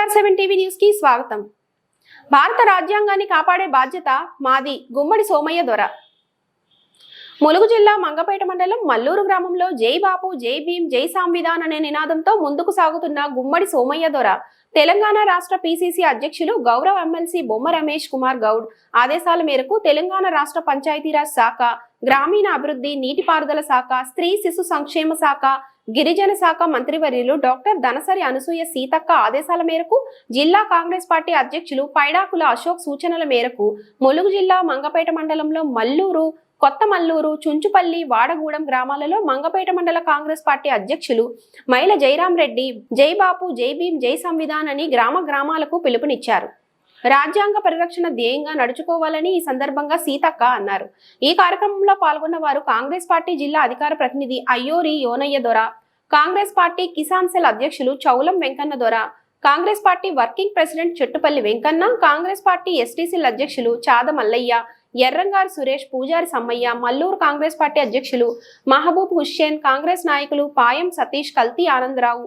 SR seven TV న్యూస్కి స్వాగతం. భారత రాజ్యాంగాన్ని కాపాడే బాధ్యత మాది గుమ్మడి సోమయ్య దొర. ములుగు జిల్లా మంగపేట మండలం మల్లూరు గ్రామంలో జై బాపు జై భీం జై సంవిధాన్ అనే నినాదంతో ముందుకు సాగుతున్న గుమ్మడి సోమయ్య దొర తెలంగాణ రాష్ట్ర పిసిసి అధ్యక్షులు గౌరవ ఎమ్మెల్సీ బొమ్మ రమేష్ కుమార్ గౌడ్ ఆదేశాల మేరకు తెలంగాణ రాష్ట్ర పంచాయతీరాజ్ శాఖ గ్రామీణ అభివృద్ధి నీటిపారుదల శాఖ స్త్రీ శిశు సంక్షేమ శాఖ గిరిజన శాఖ మంత్రివర్యులు డాక్టర్ ధనసరి అనసూయ సీతక్క ఆదేశాల మేరకు జిల్లా కాంగ్రెస్ పార్టీ అధ్యక్షులు పైడాకుల అశోక్ సూచనల మేరకు ములుగు జిల్లా మంగపేట మండలంలో మల్లూరు కొత్త మల్లూరు చుంచుపల్లి వాడగూడెం గ్రామాలలో మంగపేట మండల కాంగ్రెస్ పార్టీ అధ్యక్షులు మైల జైరాం రెడ్డి జై బాపు జై భీం జై సంవిధాన్ అని గ్రామ గ్రామాలకు పిలుపునిచ్చారు. రాజ్యాంగ పరిరక్షణ ధ్యేయంగా నడుచుకోవాలని ఈ సందర్భంగా సీతక్క అన్నారు. ఈ కార్యక్రమంలో పాల్గొన్న వారు కాంగ్రెస్ పార్టీ జిల్లా అధికార ప్రతినిధి అయ్యోరి యోనయ్య దొర కాంగ్రెస్ పార్టీ కిసాన్ సెల్ అధ్యక్షులు Chaulam Venkanna Dora Congress party working president Chettupalli Venkanna Congress party ఎస్టీసీల అధ్యక్షులు చాద మల్లయ్య ఎర్రంగారు సురేష్ పూజారి సమ్మయ్య మల్లూరు కాంగ్రెస్ పార్టీ అధ్యక్షులు మహబూబ్ హుస్సేన్ కాంగ్రెస్ నాయకులు పాయం సతీష్ కల్తీ ఆనందరావు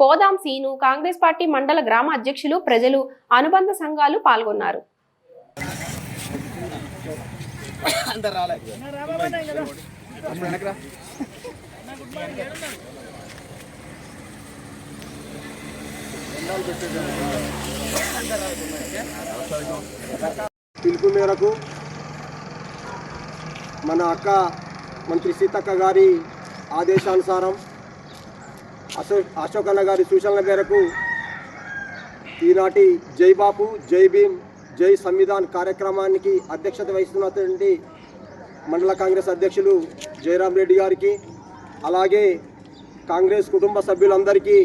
పోదాం సీను కాంగ్రెస్ పార్టీ మండల గ్రామ అధ్యక్షులు ప్రజలు అనుబంధ సంఘాలు పాల్గొన్నారు. అందరు పిలుపు మేరకు మన అక్క మంత్రి సీతక్క గారి ఆదేశానుసారం అశో అశోకన్న గారి సూచనల మేరకు ఈనాటి జై బాపు జై భీమ్ జై సంవిధాన్ కార్యక్రమానికి అధ్యక్షత వహిస్తున్నటువంటి మండల కాంగ్రెస్ అధ్యక్షులు జయరాం రెడ్డి గారికి అలాగే కాంగ్రెస్ కుటుంబ సభ్యులందరికీ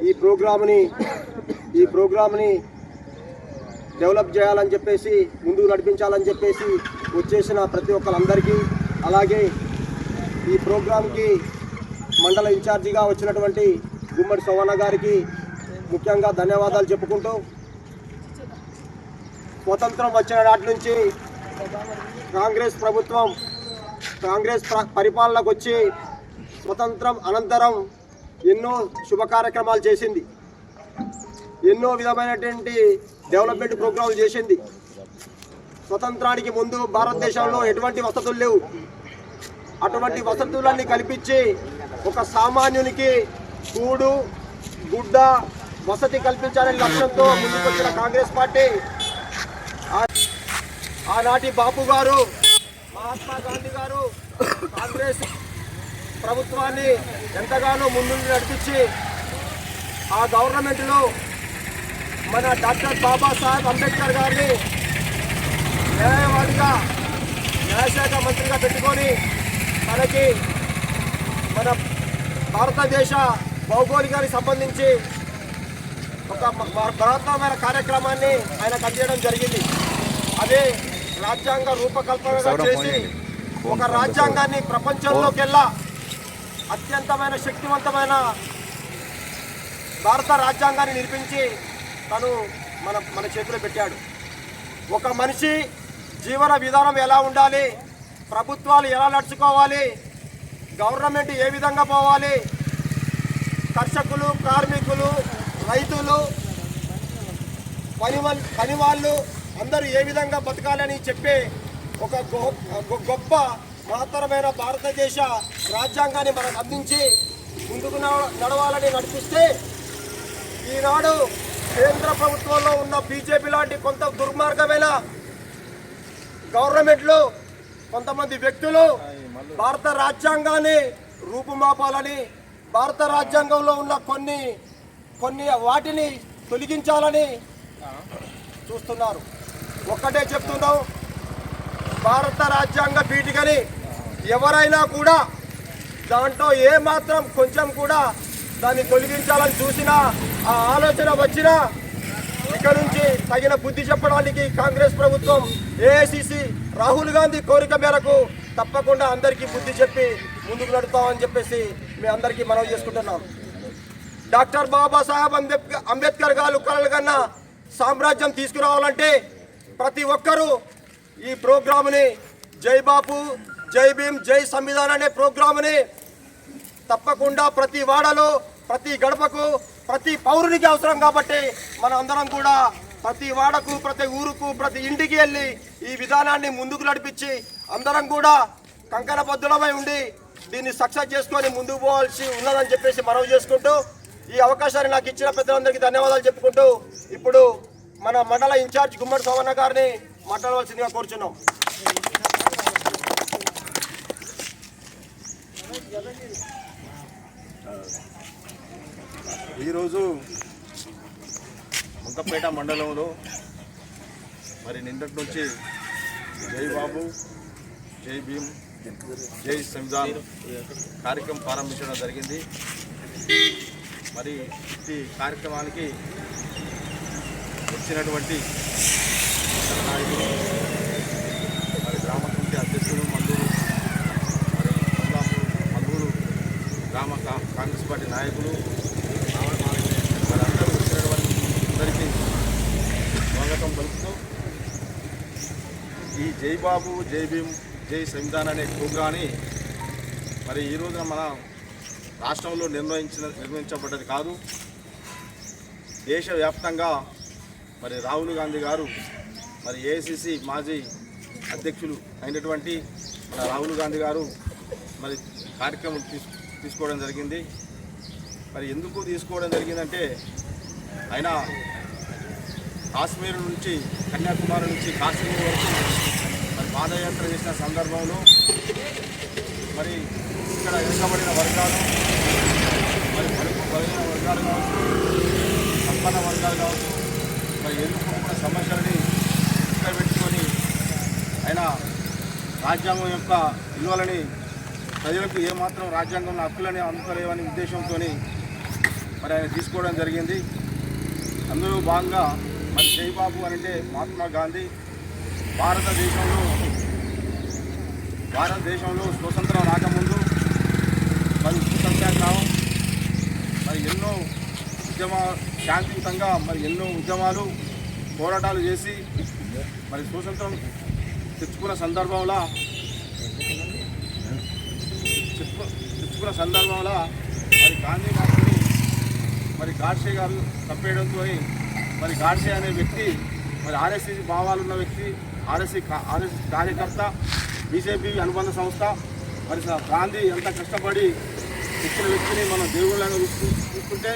ఈ ప్రోగ్రామ్ని ఈ ప్రోగ్రామ్ని డెవలప్ చేయాలని చెప్పేసి ముందుకు నడిపించాలని చెప్పేసి వచ్చేసిన ప్రతి ఒక్కరందరికీ అలాగే ఈ ప్రోగ్రాంకి మండల ఇన్ఛార్జిగా వచ్చినటువంటి గుమ్మడి సోమన్న గారికి ముఖ్యంగా ధన్యవాదాలు చెప్పుకుంటూ స్వతంత్రం వచ్చిన నాటి నుంచి కాంగ్రెస్ ప్రభుత్వం కాంగ్రెస్ పరిపాలనకు వచ్చి స్వతంత్రం అనంతరం ఎన్నో శుభ కార్యక్రమాలు చేసింది. ఎన్నో విధమైనటువంటి డెవలప్మెంట్ ప్రోగ్రాంలు చేసింది. స్వతంత్రానికి ముందు భారతదేశంలో ఎటువంటి వసతులు లేవు. అటువంటి వసతులన్నీ కల్పించి ఒక సామాన్యునికి కూడు గుడ్డ వసతి కల్పించాలనే లక్ష్యంతో ముందుకొచ్చిన కాంగ్రెస్ పార్టీ. ఆనాటి బాపు గారు మహాత్మా గాంధీ గారు కాంగ్రెస్ ప్రభుత్వాన్ని ఎంతగానో ముందుండి నడిపించి ఆ గవర్నమెంట్లో మన డాక్టర్ బాబాసాహెబ్ అంబేద్కర్ గారిని న్యాయవాదిగా న్యాయశాఖ మంత్రిగా పెట్టుకొని మనకి మన భారతదేశ భౌగోళికానికి సంబంధించి ఒక బృహత్తమైన కార్యక్రమాన్ని ఆయన అందించడం జరిగింది. అదే రాజ్యాంగ రూపకల్పన చేసి ఒక రాజ్యాంగాన్ని ప్రపంచంలోకెల్లా అత్యంతమైన శక్తివంతమైన భారత రాజ్యాంగాన్ని నిర్మించి తను మన మన చేతిలో పెట్టాడు. ఒక మనిషి జీవన విధానం ఎలా ఉండాలి? ప్రభుత్వాలు ఎలా నడుచుకోవాలి? గవర్నమెంట్ ఏ విధంగా పోవాలి? కర్షకులు కార్మికులు రైతులు పని పని వాళ్ళు అందరూ ఏ విధంగా బతకాలని చెప్పే ఒక గొ- గొ- గొప్ప మహత్తరమైన భారతదేశ రాజ్యాంగాన్ని మనకు అందించి ముందుకు నడ- నడవాలని నడిపిస్తే ఈనాడు కేంద్ర ప్రభుత్వంలో ఉన్న బీజేపీ లాంటి కొంత దుర్మార్గమైన గవర్నమెంట్లు కొంతమంది వ్యక్తులు భారత రాజ్యాంగాన్ని రూపుమాపాలని భారత రాజ్యాంగంలో ఉన్న కొన్ని కొన్ని వాటిని తొలగించాలని చూస్తున్నారు. ఒక్కటే చెప్తున్నాం భారత రాజ్యాంగ పీఠికని ఎవరైనా కూడా దాంట్లో ఏమాత్రం కొంచెం కూడా దాన్ని తొలగించాలని చూసినా ఆ ఆలోచన వచ్చినా ఇక్కడ నుంచి తగిన బుద్ధి చెప్పడానికి కాంగ్రెస్ ప్రభుత్వం ఏఐసిసి రాహుల్ గాంధీ కోరిక మేరకు తప్పకుండా అందరికీ బుద్ధి చెప్పి ముందుకు నడుతామని చెప్పేసి మీ అందరికీ మనవి చేసుకుంటున్నాం. డాక్టర్ బాబాసాహెబ్ అంబేద్కర్ అంబేద్కర్ గారు కలలు కన్నా సామ్రాజ్యం తీసుకురావాలంటే ప్రతి ఒక్కరూ ఈ ప్రోగ్రాముని జై బాపు జై భీమ్ జై సంవిధాన్ అనే ప్రోగ్రాముని తప్పకుండా ప్రతి వాడలో ప్రతి గడపకు ప్రతి పౌరునికి అవసరం కాబట్టి మన అందరం కూడా ప్రతి వాడకు ప్రతి ఊరుకు ప్రతి ఇంటికి వెళ్ళి ఈ విధానాన్ని ముందుకు నడిపించి అందరం కూడా కంకణబద్ధులమై ఉండి దీన్ని సక్సెస్ చేసుకొని ముందుకు పోవాల్సి ఉన్నదని చెప్పేసి మనవి చేసుకుంటూ ఈ అవకాశాన్ని నాకు ఇచ్చిన పెద్దలందరికీ ధన్యవాదాలు చెప్పుకుంటూ ఇప్పుడు మన మండల ఇన్ఛార్జ్ గుమ్మడి సోమన్న గారిని మాట్లాడవలసిందిగా కోరుచున్నాం. ఈరోజు ముంతపేట మండలంలో మరి నిన్నటి నుంచి జై బాబు జై భీమ్ జై సంవిధాన్ కార్యక్రమం ప్రారంభించడం జరిగింది. మరి ఈ కార్యక్రమానికి వచ్చినటువంటి నాయకులు మరి గ్రామ కమిటీ అధ్యక్షులు మండూరు మరి కొల్లాపూర్ గ్రామ కాంగ్రెస్ పార్టీ నాయకులు వారందరూ వచ్చినటువంటి అందరికీ స్వాగతం పలుకుతూ ఈ జై బాబు జై భీమ్ జై సంవిధాన్ అనే ప్రోగ్రాన్ని మరి ఈ రోజున మన రాష్ట్రంలో నిర్వహించిన నిర్వహించబడ్డది కాదు. దేశవ్యాప్తంగా మరి రాహుల్ గాంధీ గారు మరి ఏఐసిసి మాజీ అధ్యక్షులు అయినటువంటి మన రాహుల్ గాంధీ గారు మరి కార్యక్రమం తీసు తీసుకోవడం జరిగింది. మరి ఎందుకు తీసుకోవడం జరిగిందంటే ఆయన కాశ్మీర్ నుంచి కన్యాకుమారి నుంచి కాశ్మీర్ వరకు మరి పాదయాత్ర చేసిన సందర్భంలో మరి ఇక్కడ వెనుకబడిన వర్గాలు మరి బడుగు బలైన వర్గాలు కావచ్చు సంపన్న వర్గాలు కావచ్చు మరి ఎందుకు సమస్యలని ఆయన రాజ్యాంగం యొక్క విలువలని ప్రజలకు ఏమాత్రం రాజ్యాంగంలో హక్కులని అందుతలేవని ఉద్దేశంతో మరి ఆయన తీసుకోవడం జరిగింది. అందులో భాగంగా మరి జైబాబు అంటే మహాత్మా గాంధీ భారతదేశంలో భారతదేశంలో స్వతంత్రం రాకముందు మరి సత్యాగ్రహం మరి ఎన్నో ఉద్యమ శాంతియుతంగా మరి ఎన్నో ఉద్యమాలు పోరాటాలు చేసి మరి స్వతంత్రం తెచ్చుకున్న సందర్భంలో తెచ్చుకు తెచ్చుకున్న సందర్భంలో మరి గాంధీ గారిని మరి గాడ్సే గారు తప్పేయడంతో మరి గాడ్సే అనే వ్యక్తి మరి ఆర్ఎస్సీ భావాలు ఉన్న వ్యక్తి ఆర్ఎస్సీ కా- ఆర్ఎస్సీ కార్యకర్త బీజేపీ అనుబంధ సంస్థ మరి గాంధీ ఎంత కష్టపడి ఇచ్చిన వ్యక్తిని మనం దేవుళ్ళని చూస్తూ- చూస్తుంటే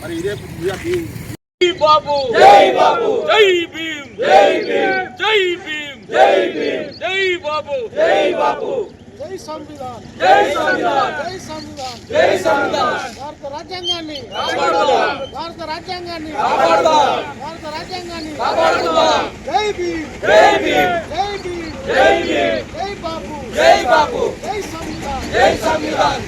మరి ఇదే బాబు! జై బాబు! జై భీమ్! జై భీమ్! జై భీమ్! జై భీమ్ జై బాబు జై బాబు. జై సంవిధాన్ జై సంవిధాన్ జై సంవిధాన్. జై సంవిధాన్. భారత రాజ్యాంగాన్ని కాపాడుదాం. భారత రాజ్యాంగాన్ని కాపాడుదాం. భారత రాజ్యాంగాన్ని కాపాడుదాం. జై భీమ్ జై భీమ్. జై భీమ్ జై భీమ్. జై బాబు జై బాబు. జై సంవిధాన్. జై సంవిధాన్.